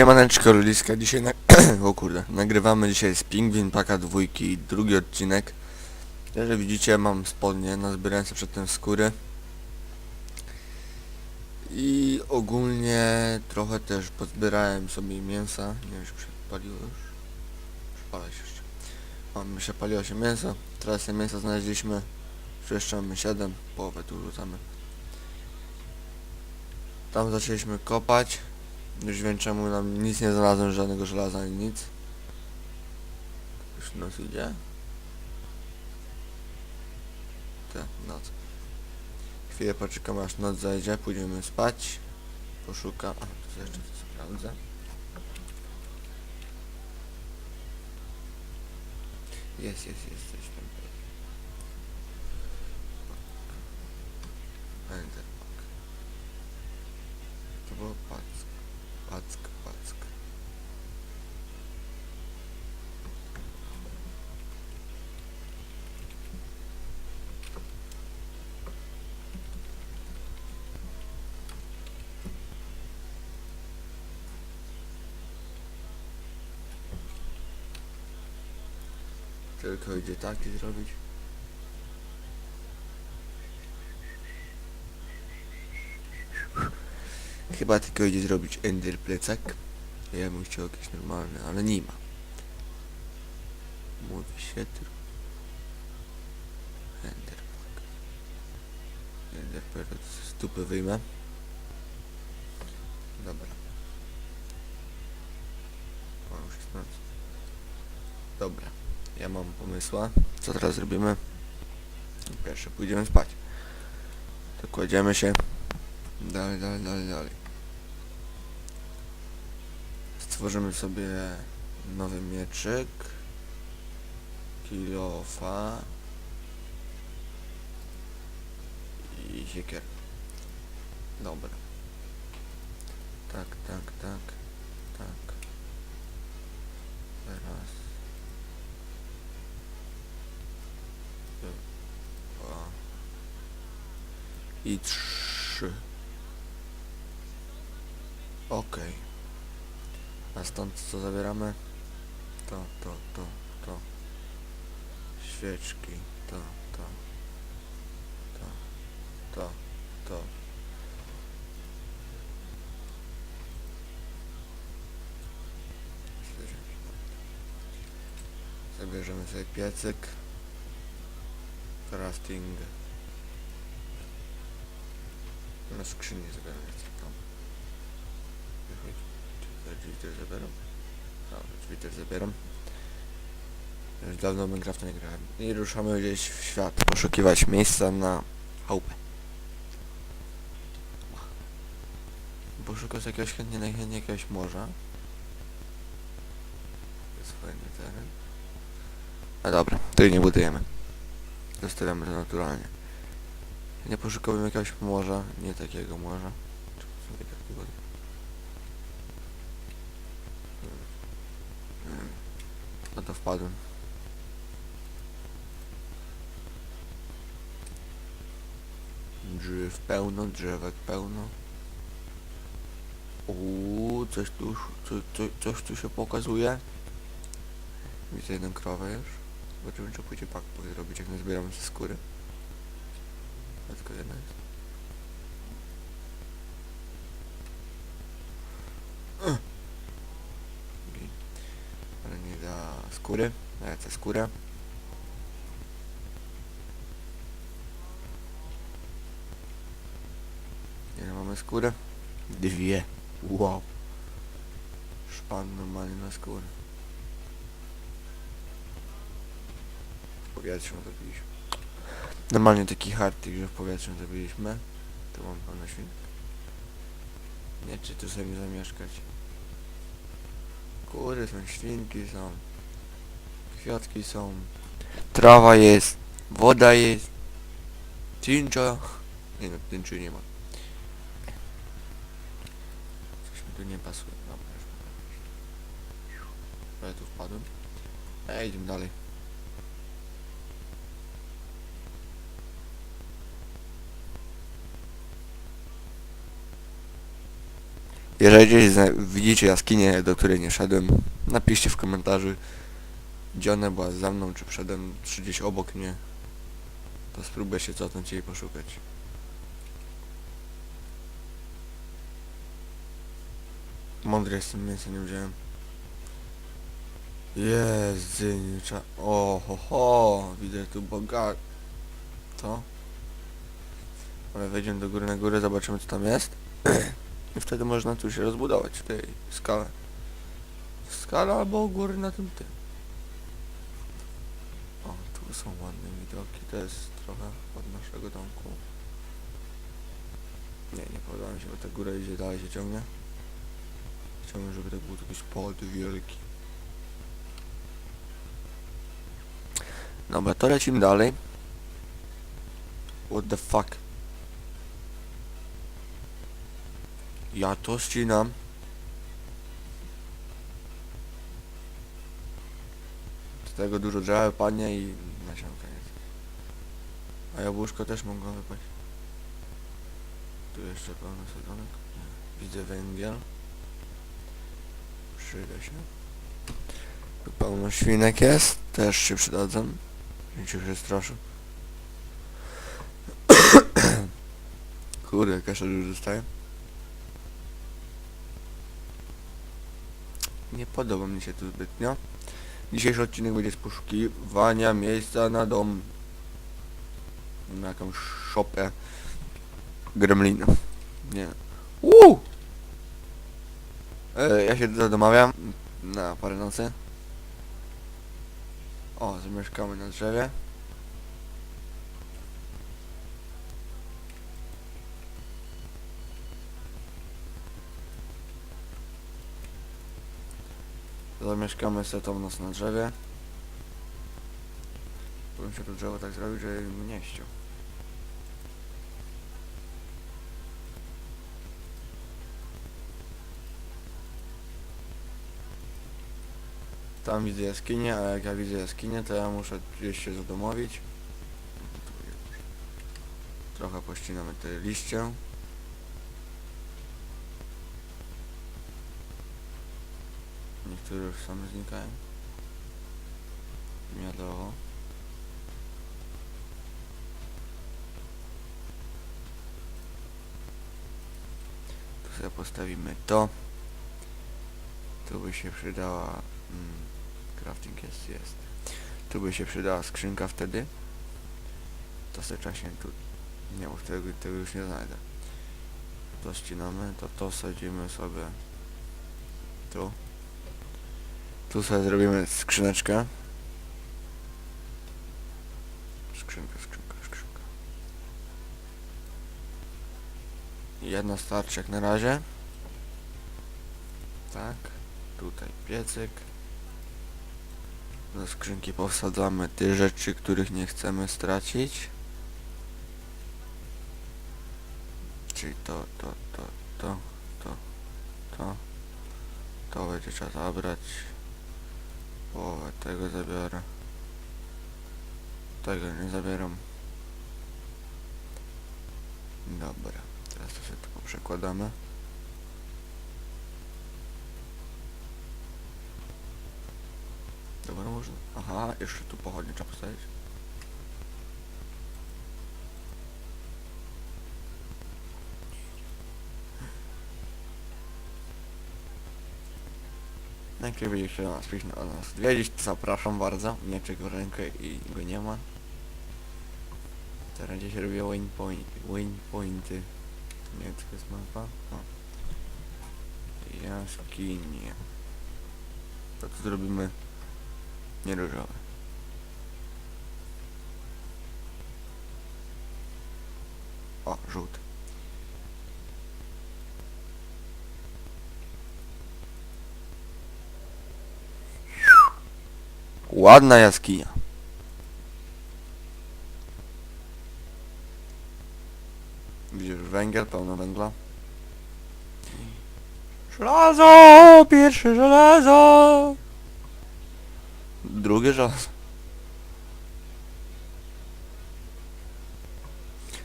Siemaneczko Luliska, dzisiaj na... o kurde, nagrywamy dzisiaj z Pingwin Paka dwójki, drugi odcinek. Jak widzicie mam spodnie, nazbierałem sobie przedtem skóry. I ogólnie trochę też pozbierałem sobie mięsa, nie wiem czy się już. Przepala się jeszcze. Mamy się paliło się mięso, teraz te mięso znaleźliśmy. Mamy 7, połowę tu rzucamy. Tam zaczęliśmy kopać. Już wiem czemu nam nic nie znalazłem, żadnego żelaza ani nic. Już noc idzie. Te, noc. Chwilę poczekam aż noc zajdzie, pójdziemy spać. Poszukam. A, tu jeszcze coś sprawdzę. Jest, jest, jest, coś tam. Enter. To było pack. Pack, pack. Tylko idzie taki zrobić. Chyba tylko idzie zrobić ender plecak. Ja bym chciał jakiś normalny, ale nie ma. Się tu. Ender. Ender plak z dupy wyjmę. Dobra. Jest noc. Dobra. Ja mam pomysła. Co teraz zrobimy? Pierwsze pójdziemy spać. To kładziemy się. Dalej, dalej, dalej, dalej. Stworzymy sobie nowy mieczyk. Kilofa. I siekier. Dobra. Tak, tak, tak. Tak. Teraz. Dwa. I trzy. Okej. A stąd co zabieramy? To, to, to, to. Świeczki. To, to. To, to, to. Zabierzemy sobie piecyk. Crafting. Na skrzyni zabieram piecyk. Wychodź. Te drzwi też zabieram. Już dawno Minecrafta nie grałem. I ruszamy gdzieś w świat, poszukiwać miejsca na chałupę. Poszukać jakiegoś chętnie, najchętniej jakiegoś morza. To jest fajny teren. A dobra, to nie budujemy. Zostawiamy to naturalnie. Nie poszukałbym jakiegoś morza, nie takiego morza. Czy w sumie takiego? No to wpadłem. Drzew pełno, drzewek pełno. Uuu, coś tu, co, co, coś tu się pokazuje. Widzę jedną krowę już. Zobaczymy, czy pójdzie pak zrobić, jak nazbieramy ze skóry. A tylko jedna jest. Ugh. Okej. Ale nie da skóry. Chcę skórę. Ile mamy skórę? Dwie. Wow. Szpan normalnie na skórę. W powietrzu zrobiliśmy. Normalnie taki hardtik, że w powietrzu zrobiliśmy. Tu mam pełno świn. Nie, czy tu sobie zamieszkać. Kury są, świnki są. Kwiatki są. Trawa jest. Woda jest. Cincza. Nie no, tynczy nie ma. Coś mi tu nie pasuje. Dobra, już. Ja tu wpadłem. Ej, idziemy dalej. Jeżeli gdzieś widzicie jaskinię, do której nie szedłem, napiszcie w komentarzu, gdzie ona była za mną, czy przede mną, czy gdzieś obok mnie. To spróbuję się cofnąć i jej poszukać. Mądry jestem, mięsa nie wziąłem. Jezdzynicza. O, ho, ho, widzę tu bogato. Ale wejdziemy do góry na górę, zobaczymy co tam jest. I wtedy można tu się rozbudować w tej skale. Skala albo góry na tym tym. Tu są ładne widoki, to jest trochę od naszego domku. Nie, nie podoba mi się, bo ta góra idzie dalej się ciągnie. Chciałbym, żeby to był jakiś pod wielki. Dobra, to lecimy dalej. What the fuck? Ja to ścinam. Z tego dużo drzewa padnie i nasionka jest. A jabłuszko też mogą wypaść. Tu jeszcze pełno sadzonek. Widzę węgiel. Przyda się. Tu pełno świnek jest. Też się przydadzą. Niech się przestraszy. Kurde, kasza już zostaje. Nie podoba mi się tu zbytnio. Dzisiejszy odcinek będzie z poszukiwania miejsca na dom. Na jakąś szopę gremlina. Nie. Uuu! E, ja się tutaj domawiam na parę nocy. O, zamieszkamy na drzewie. Zamieszkamy sobie u nas na drzewie. Bym się to drzewo tak zrobił, że mnie ściął. Tam widzę jaskinię, a jak ja widzę jaskinię, to ja muszę gdzieś się zadomowić. Trochę pościnamy te liście. Niektóre już same znikają. Miodowo. Tu sobie postawimy to. Tu by się przydała... Mm, crafting jest, jest. Tu by się przydała skrzynka wtedy. To sobie czaśnie tu... Nie, bo tego, tego już nie znajdę. To ścinamy, to to sadzimy sobie tu. Tu sobie zrobimy skrzyneczkę. Skrzynka, skrzynka, skrzynka. Jedna starczy jak na razie. Tak. Tutaj piecyk. Do skrzynki powsadzamy te rzeczy, których nie chcemy stracić. Czyli to, to, to, to, to, to. To będzie trzeba zabrać. Połowę tego zabiorę. Tego nie zabieram. Dobra, teraz to sobie tu poprzekładamy. Dobra, można. Aha, jeszcze tu pochodnie trzeba postawić. Jak będzie chciał nas przyjść na nas odwiedzić, to zapraszam bardzo. Mieczek w rękę i go nie ma. Teraz gdzieś robię waypoint, waypointy. Nie wiem, czy to jest mapa. O. Jaskinie. To tu zrobimy nie. O, żółty. Ładna jaskinia. Widzisz węgiel, pełno węgla. Żelazo! Pierwsze żelazo! Drugie żelazo.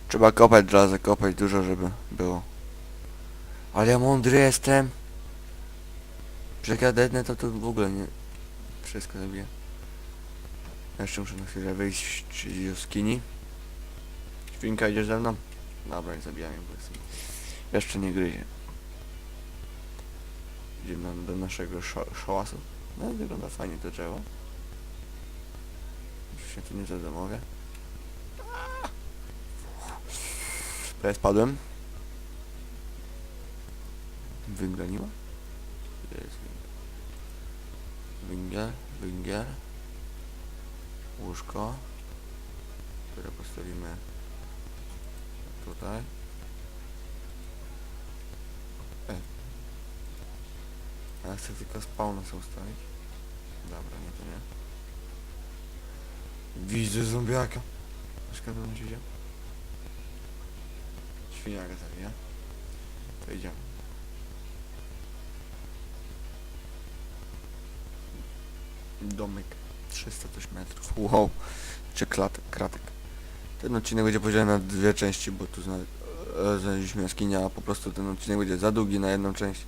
Trzeba kopać żelazo, kopać dużo, żeby było. Ale ja mądry jestem. Dednę, to to w ogóle nie... Wszystko zabiję. Jeszcze muszę na chwilę wyjść z jaskini. Świnka idziesz ze mną? Dobra, nie zabijam jej, bo jestem... Jeszcze nie gryzie. Idziemy do naszego szo szołasu. No wygląda fajnie to drzewo. Już się tu nie zadomowię. Prawie spadłem. Węgiel? Węgiel, węgiel. Łóżko. Które postawimy tutaj. E. A ja chcę tylko spawna sobie ustawić. Dobra, nie to nie. Widzę zombiaka. Szkoda, bym się. Świniaka zabija. To idziemy. Domek 300 coś metrów. Wow. Czy klatek, kratek. Ten odcinek będzie podzielony na dwie części, bo tu zna znaleźliśmy jaskinia, a po prostu ten odcinek będzie za długi na jedną część.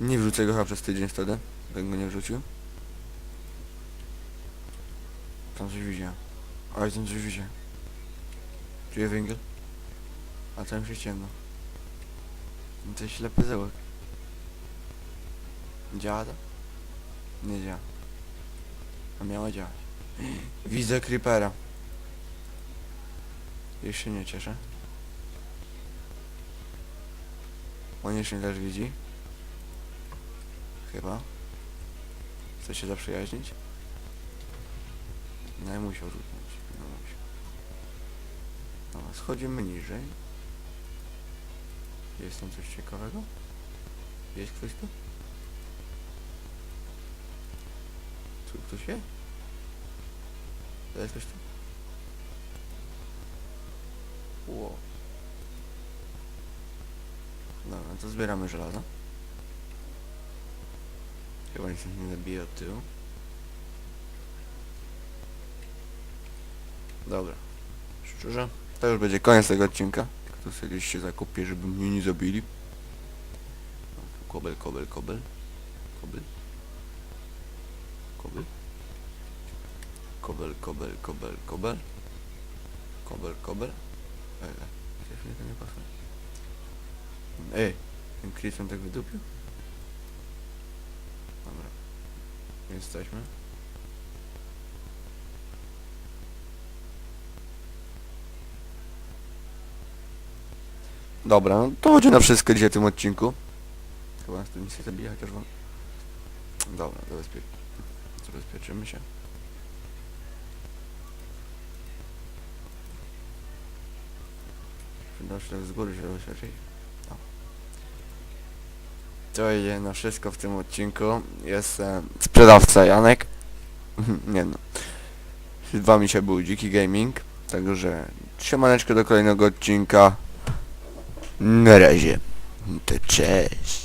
Nie wrzucę go chyba przez tydzień wtedy. Bym go nie wrzucił. Tam coś widziałem. Oj, tam coś widziałem. Czuję węgiel. A tam się ciemno. No To jest ślepy zełek. Działa to? Nie działa. A miała działać. Widzę creepera. Już się nie cieszę. Koniecznie też widzi. Chyba. Chce się zaprzyjaźnić? No i musiał rzucnąć. No musiał. Dobra, schodzimy niżej. Jest tam coś ciekawego? Jest ktoś tu? Tu ktoś jest? Ktoś tu? Ło. Dobra, to zbieramy żelazo. Chyba nic nie zabije od tyłu. Dobra. Szczerze, to już będzie koniec tego odcinka. To sobie gdzieś się zakupię, żeby mnie nie zabili. Kobel, kobel, kobel. Kobel. Kobel. Kobel, kobel, kobel, kobel. Kobel, kobel. Ej, mnie to nie pasuje. Ej, ten Christian tak wydupił? Dobra. Jesteśmy. Dobra, no to będzie na wszystko dzisiaj w tym odcinku. Chyba nas tu nic nie zabija, chociaż wam... Dobra, zabezpie... zabezpieczymy się. Tak z góry się zabezpieczyć. O. To idzie na wszystko w tym odcinku. Jest e, sprzedawca Janek. nie no. Z wami się był Dziki Gaming. Także siemaneczko do kolejnego odcinka. Na razie. To cześć.